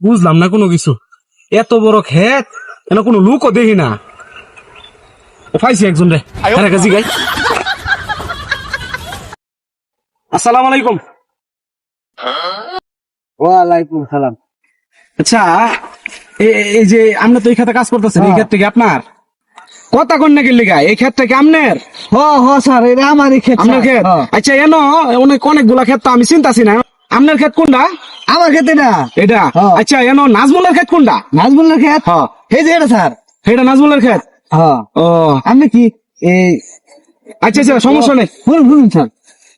বুঝলাম না কোনো কিছু। এত বড় ক্ষেত কেন কোনো লোকও দেখি না? ও পাইছি একজন রে আরে কাজি গাই। আসসালামু আলাইকুম। ওয়ালাইকুম সালাম। আচ্ছা এই যে আমরা তো এই ক্ষেতে কাজ করতেছেন এই হ্যাঁ। ক্ষেত্রে কি আপনার? কথা কন নাকি লিগা? এই ক্ষেতটা কি আপনার হ হ স্যার এটা আমারই ক্ষেত আপনার ক্ষেত। আচ্ছা এনো অনেক অনেকগুলা ক্ষেত তো আমি চিন্তাছি না। আপনার ক্ষেত কোনটা? আমার ক্ষেতে এটা। হ্যাঁ। আচ্ছা এনো নাজমুলের ক্ষেত কোনটা? নাজমুলের ক্ষেত? হ্যাঁ এই যে এটা স্যার। এটা নাজমুলের ক্ষেত? হ্যাঁ ও। আপনি কি এই আচ্ছা আচ্ছা সমস্যা নেই। শুনুন শুনুন স্যার।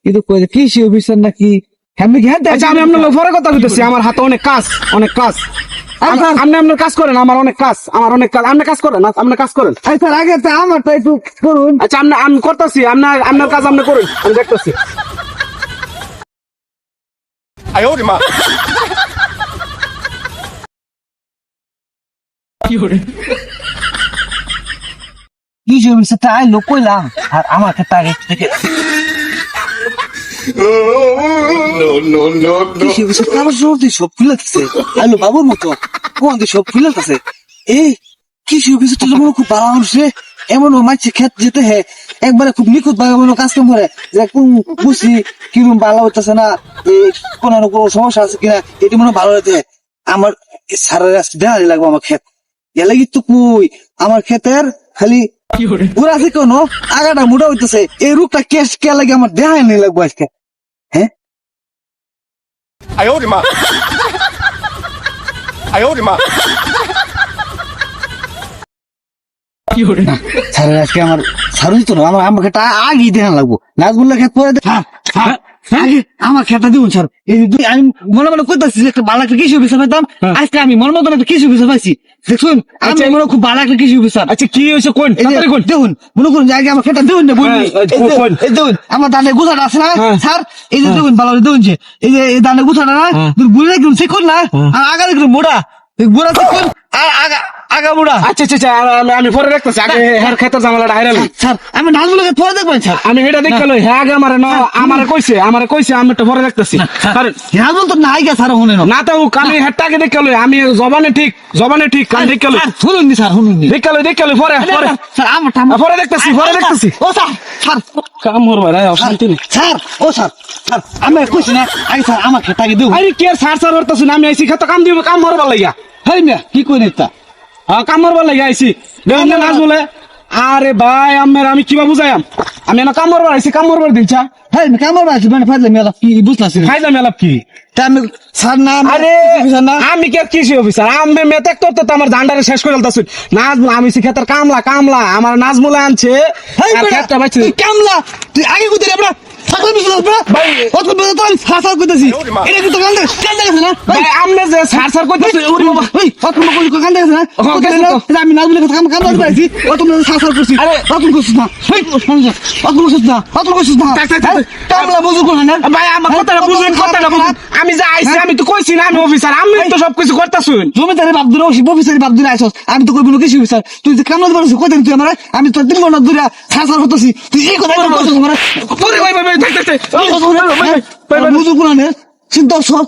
কিন্তু কৃষি অফিসার নাকি? আমি কি হ্যাঁ আচ্ছা আমি আপনার পরে কথা বলতেছি। আমার হাতে অনেক কাজ অনেক কাজ। আম-। আপনি আপনার কাজ করেন আমার অনেক কাজ আমার অনেক কাজ। আপনার কাজ করেন আপনার কাজ করেন। আচ্ছা আগে তো আমারটা একটু করুন। আচ্ছা আপনি আমি করতেছি আপনার আপনার কাজ আপনি করুন আমি দেখতেছি। কি ওরে কি জমিছে তাই লোক কইলাম। আর আমাকে তার আমার কৃষি খুব ভালো ক্ষেত যেতে হে। একবারে খুব নিখুঁত ভাবে কাজ করে। যে কোন কিরম ভালো হইতেছে না? কোন কোনো সমস্যা আছে কিনা? এটি মনে ভালো হইতে। আমার সারের আজকে দেখালি লাগবো আমার ক্ষেত এলাগি তো কই? আমার ক্ষেতের খালি পুরা থেকে নো? আগাটা মোটা হইতেছে। এই রোগটা কেস কে লাগে আমার দেহায় নেই লাগবো আজকে। হ্যাঁ? আয়ো মা। আয়ো মা। আজকে আমার স্যারই তো আমার আমাকে আগেই দেখান লাগবো। নাজমুল্লাহ খেত পরে আগে আমার স্যার। এই দুই- আমি মনে মনে কইতাছি যে একটা ভালো একটা কৃষি অফিসার পেতাম আজকে আমি মনে মতন একটা কৃষি অফিসার পাইছি। দেখুন আমি আচ্ছা, মনে খুব ভালো একটা কৃষি অফিসার। আচ্ছা কি হয়েছে কোন? এই কোন? দেখুন মনে করুন আগে আমার দেখুন না হ্যাঁ, দেখুন আমার দানে গুছাটা আছে না হ্যাঁ। স্যার? এই যে দেখুন ভালো করে দেখুন যে। এই যে দানে গুছাটা না হ্যাঁ। শিখুন না আর আগা দেখুন মোটা। শিখুন আর আগা আচ্ছা আচ্ছা আচ্ছা আমি- আমি পরে দেখতেছি। আগে হের খেতে জামালাটা হাইরালি স্যার আমি নাজমুলকে পরে দেখবেন স্যার। আমি এটা দেখতে লই হ্যাঁ আগে আমারে ন আমারে কইছে আমারে কইছে আমি একটু পরে দেখতেছি। আরে, নাজমুল তো নাই গে স্যার শুনে না না তো আমি হেডটা আগে দেখতে লই আমি জবানে ঠিক জবানে ঠিক কান দেখতে লই। স্যার শুনুন নি স্যার শুনুন নি। দেখতে লই দেখতে লই পরে পরে। স্যার আমার পরে দেখতেছি পরে দেখতেছি। ও স্যার স্যার। কাম করবে রে অশান্তি নেই। স্যার ও স্যার স্যার আমি কইছি না আগে স্যার আমার খেতাকে দেবো আরে কে সার সার করতেছি না আমি আইছি খেতে কাম দিব কাম মরবার লাগিয়া হেই মিয়া কি কই নেতা হ্যাঁ কাম মরবার লাগিয়া আইছি। দেখুন না নাচ বলে আরে ভাই আমার আমি কিবা বুঝাইম আমি এনে কাম মরবার আইছি কামড় আছে মানে ফাইলে মিয়া কি বুঝতাছি না খাইলাম এলাপ কি? তা আমি স্যার না আরে আমি কে কৃষি অফিসার? আমি মেতেক তোর তো আমার ধান্ডারে শেষ করে ফেলতাছি। নাজমুল আমি শিখাতার কামলা কামলা আমার নাজমুলে আনছে। কামলা তুই আগে বড় ভাই। কত বড় তো আমি কান্দে কান্দে গেছে না? ভাই আমনে যে সার সার কইতাছি ওরে বাবা। ওই কত বড় কই কান্দে গেছে না? হ্যাঁ, গেছে না? তো। আমি নাজমুলের কথা কাম কাম করতেছি কত বড় ফাসাল করছি। আরে। কত করছিস না? হেই কত করছিস না? কত করছিস না? থাক, থাক, থাক। কামলা বুঝু কোন না? ভাই আমার কথাটা বুঝুন কথাটা বুঝুন। আমি যে আইছি আমি তো কইছি না আমি অফিসার আমি তো করতাছুন জমিদারে বাপ অফিসারি বাপ আমি তো কইব কিছু অফিসার তুই যে কামলা দিবার কই তুই আমার? আমি তো তিন ঘণ্টা দূরে ফাসাল করতেছি। তুই এই কথা বলছিস আমার ওরে ভাই ভাই দেখতে থাক থাক ভাই, ভাই, ভাই, ভাই। বুঝু কোন না চিন্তা সব